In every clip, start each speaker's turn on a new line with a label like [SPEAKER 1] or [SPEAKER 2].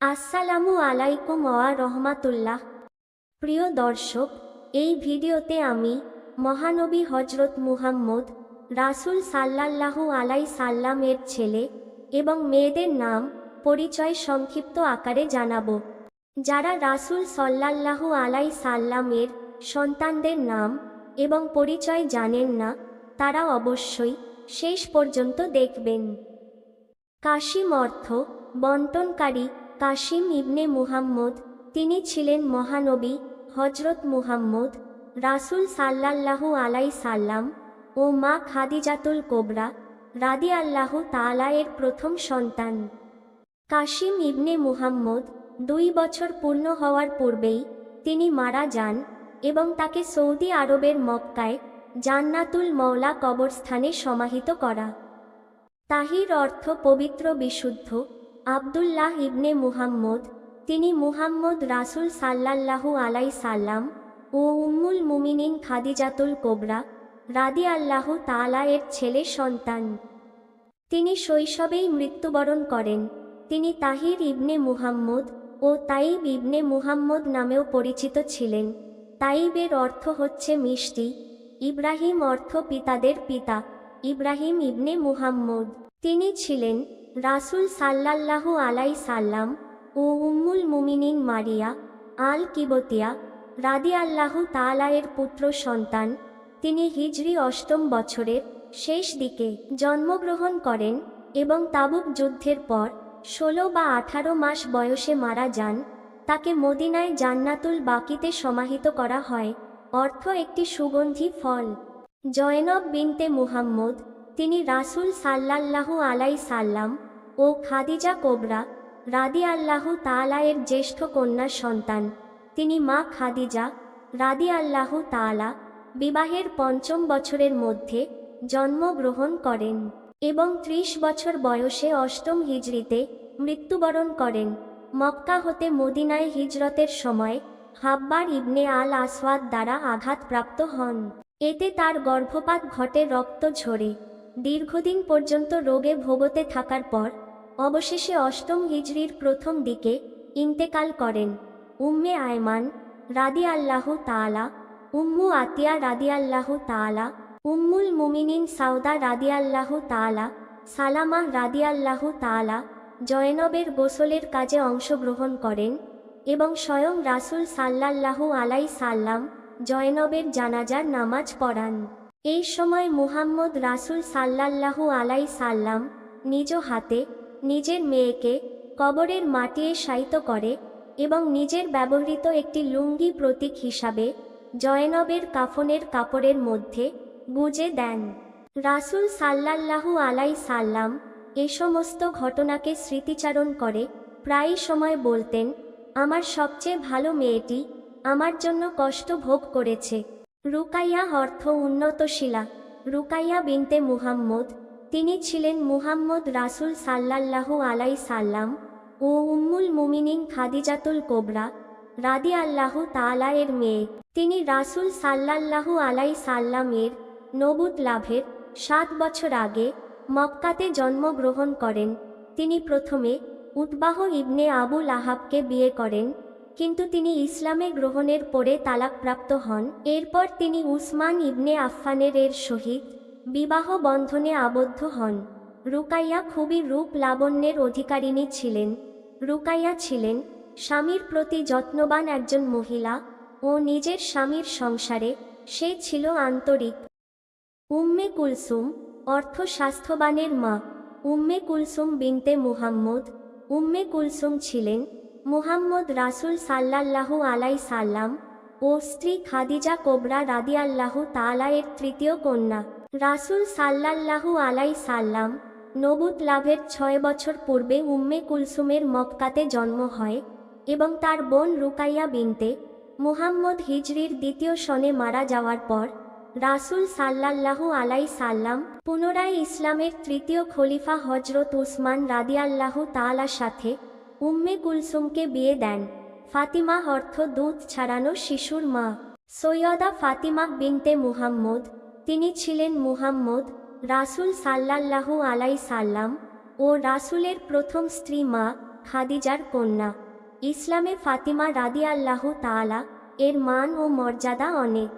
[SPEAKER 1] আসসালামু আলাইকুম ওয়া রহমাতুল্লাহ। প্রিয় দর্শক, এই ভিডিওতে আমি মহানবী হজরত মুহাম্মদ রাসূল সাল্লাল্লাহু আলাই সাল্লামের ছেলে এবং মেয়েদের নাম পরিচয় সংক্ষিপ্ত আকারে জানাব। যারা রাসূল সাল্লাল্লাহু আলাই সাল্লামের সন্তানদের নাম এবং পরিচয় জানেন না, তারা অবশ্যই শেষ পর্যন্ত দেখবেন। কাশিম অর্থ বন্টনকারী কাশিম ইবনে মুহাম্মদ, তিনি ছিলেন মহানবী হজরত মুহাম্মদ, রাসূল সাল্লাল্লাহু আলাই সাল্লাম ও মা খাদিজাতুল কোবরা রাদি আল্লাহু তাআলা এর প্রথম সন্তান। কাশিম ইবনে মুহাম্মদ দুই বছর পূর্ণ হওয়ার পূর্বেই তিনি মারা যান এবং তাকে সৌদি আরবের মক্কায় জান্নাতুল মওলা কবরস্থানে সমাহিত করা। তাহির অর্থ পবিত্র বিশুদ্ধ আবদুল্লাহ ইবনে মুহাম্মদ, তিনি মুহাম্মদ রাসূল সাল্লাল্লাহু আলাই সাল্লাম ও উম্মুল মুমিনিন খাদিজাতুল কোবরা রাদি আল্লাহু তাআলা এর ছেলে সন্তান। তিনি শৈশবেই মৃত্যুবরণ করেন। তিনি তাহির ইবনে মুহাম্মদ ও তাইব ইবনে মুহাম্মদ নামেও পরিচিত ছিলেন। তাইবের অর্থ হচ্ছে মিষ্টি। ইব্রাহিম অর্থ পিতাদের পিতা। ইব্রাহিম ইবনে মুহাম্মদ। তিনি ছিলেন রাসূল সাল্লাল্লাহু আলাই সাল্লাম ও উম্মুল মুমিনিন মারিয়া আল কিবতিয়া রাদি আল্লাহু তালায়ের পুত্র সন্তান। তিনি হিজরি অষ্টম বছরের শেষ দিকে জন্মগ্রহণ করেন এবং তাবুক যুদ্ধের পর ষোলো বা আঠারো মাস বয়সে মারা যান। তাকে মদিনায় জান্নাতুল বাকিতে সমাহিত করা হয়। অর্থ একটি সুগন্ধি ফল। জয়নব বিনতে মুহাম্মদ, তিনি রাসূল সাল্লাল্লাহু আলাই সাল্লাম ও খাদিজা কোবরা রাদি আল্লাহু তালায়ের জ্যেষ্ঠ কন্যা সন্তান। তিনি মা খাদিজা রাদি আল্লাহু তালা বিবাহের পঞ্চম বছরের মধ্যে জন্মগ্রহণ করেন এবং ত্রিশ বছর বয়সে অষ্টম হিজরিতে মৃত্যুবরণ করেন। মক্কা হতে মদিনায় হিজরতের সময় হাব্বার ইবনে আল আসওয়াদ দ্বারা আঘাতপ্রাপ্ত হন। এতে তার গর্ভপাত ঘটে রক্ত ঝরে। দীর্ঘদিন পর্যন্ত রোগে ভোগতে থাকার পর, অবশেষে অষ্টম হিজরির প্রথম দিকে ইন্তেকাল করেন। উম্মে আয়মান রাদি আল্লাহু তাআলা, উম্মু আতিয়া রাদি আল্লাহু তাআলা, উম্মুল মুমিনিন সাউদা রাদি আল্লাহু তাআলা, সালামা রাদি আল্লাহু তাআলা জয়নবের গোসলের কাজে অংশগ্রহণ করেন এবং স্বয়ং রাসূল সাল্লাল্লাহু আলাই সাল্লাম জয়নবের জানাজার নামাজ পড়ান। এই সময় মুহাম্মদ রাসূল সাল্লাল্লাহু আলাই সাল্লাম নিজ হাতে নিজের মেয়েকে কবরের মাটিয়ে শায়িত করে এবং নিজের ব্যবহৃত একটি লুঙ্গি প্রতীক হিসাবে জয়নবের কাফনের কাপড়ের মধ্যে গুজে দেন। রাসূল সাল্লাল্লাহু আলাই সাল্লাম এ সমস্ত ঘটনাকে স্মৃতিচারণ করে প্রায় সময় বলতেন, আমার সবচেয়ে ভালো মেয়েটি আমার জন্য কষ্ট ভোগ করেছে। রুকাইয়া অর্থ উন্নতশীলা রুকাইয়া বিনতে মুহাম্মদ, তিনি ছিলেন মুহাম্মদ রাসূল সাল্লাল্লাহু আলাই সাল্লাম ও উম্মুল মুমিনিন খাদিজাতুল কোবরা রাদি আল্লাহু তাআলা এর মেয়ে। তিনি রাসূল সাল্লাল্লাহু আলাই সাল্লামের নবুত লাভের সাত বছর আগে মক্কাতে জন্মগ্রহণ করেন। তিনি প্রথমে উতবাহ ইবনে আবুল আহাবকে বিয়ে করেন। কিন্তু তিনি ইসলামে গ্রহণের পরে তালাকপ্রাপ্ত হন। এরপর তিনি উসমান ইবনে আফফানের এর সহিত বিবাহ বন্ধনে আবদ্ধ হন। রুকাইয়া খুবই রূপ লাবণ্যের অধিকারিণী ছিলেন। রুকাইয়া ছিলেন স্বামীর প্রতি যত্নবান একজন মহিলা ও নিজের স্বামীর সংসারে সে ছিল আন্তরিক। উম্মে কুলসুম অর্থ স্বাস্থ্যবানের মা। উম্মে কুলসুম বিনতে মুহাম্মদ। উম্মে কুলসুম ছিলেন মুহাম্মদ রাসূল সাল্লাল্লাহু আলাই সাল্লাম ও স্ত্রী খাদিজা কোবরা রাদিয়াল্লাহু তাআলা এর তৃতীয় কন্যা। রাসূল সাল্লাল্লাহু আলাই সাল্লাম নবুত লাভের ছয় বছর পূর্বে উম্মে কুলসুমের মক্কাতে জন্ম হয় এবং তার বোন রুকাইয়া বিনতে মুহাম্মদ হিজরির দ্বিতীয় সনে মারা যাওয়ার পর রাসূল সাল্লাল্লাহু আলাই সাল্লাম পুনরায় ইসলামের তৃতীয় খলিফা হজরত উসমান রাদিয়াল্লাহু তাআলার সাথে উম্মে কুলসুমকে বিয়ে দেন। ফাতিমা অর্থ দুধ ছাড়ানো শিশুর মা। সৈয়দা ফাতিমা বিনতে মুহাম্মদ, তিনি ছিলেন মুহাম্মদ, রাসূল সাল্লাল্লাহু আলাই সাল্লাম ও রাসূলের প্রথম স্ত্রী মা, খাদিজার কন্যা। ইসলামে ফাতিমা রাদি আল্লাহু তাআলা এর মান ও মর্যাদা অনেক।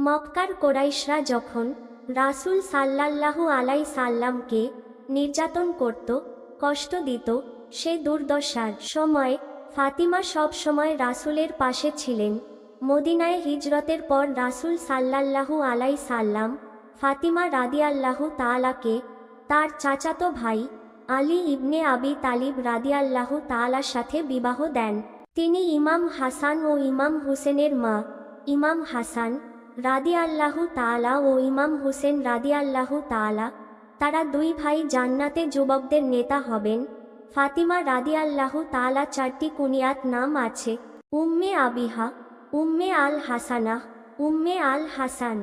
[SPEAKER 1] মক্কার কোরাইশরা যখন রাসূল সাল্লাল্লাহু আলাই সাল্লামকে নির্যাতন করত, কষ্ট দিত সে দুর্দশার সময় ফাতিমা সব সময় রাসূলের পাশে ছিলেন। মদিনায় হিজরতের পর রাসূল সাল্লাল্লাহু আলাই সাল্লাম ফাতিমা রাদিয়াল্লাহু তাআলাকে তার চাচাতো ভাই আলী ইবনে আবি তালিব রাদিয়াল্লাহু তাআলার সাথে বিবাহ দেন। তিনি ইমাম হাসান ও ইমাম হুসেনের মা, ইমাম হাসান রাদিয়াল্লাহু তালা ও ইমাম হুসেন রাদিয়াল্লাহু তাআলা, তারা দুই ভাই জান্নাতে যুবকদের নেতা হবেন। ফাতিমা রাদিয়াল্লাহু তালা চারটি কুনিয়াত নাম আছে। উম্মে আবিহা, উম্মে আল হাসানাহ, উম্মে আল হাসান,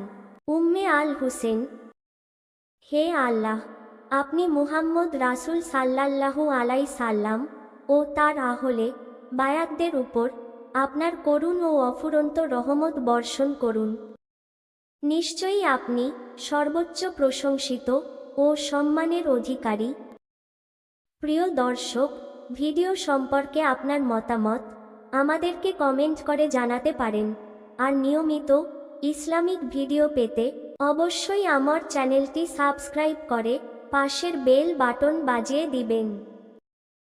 [SPEAKER 1] উম্মে আল হুসেন। হে আল্লাহ, আপনি মুহাম্মদ রাসূল সাল্লাল্লাহু আলাই সাল্লাম ও তার আহলে, বায়াতদের উপর আপনার করুণ ও অফুরন্ত রহমত বর্ষণ করুন। নিশ্চয়ই আপনি সর্বোচ্চ প্রশংসিত ও সম্মানের অধিকারী। প্রিয় দর্শক, ভিডিও সম্পর্কে আপনার মতামত আমাদেরকে কমেন্ট করে জানাতে পারেন। আর নিয়মিত ইসলামিক ভিডিও পেতে অবশ্যই আমার চ্যানেলটি সাবস্ক্রাইব করে পাশের বেল বাটন বাজিয়ে দিবেন।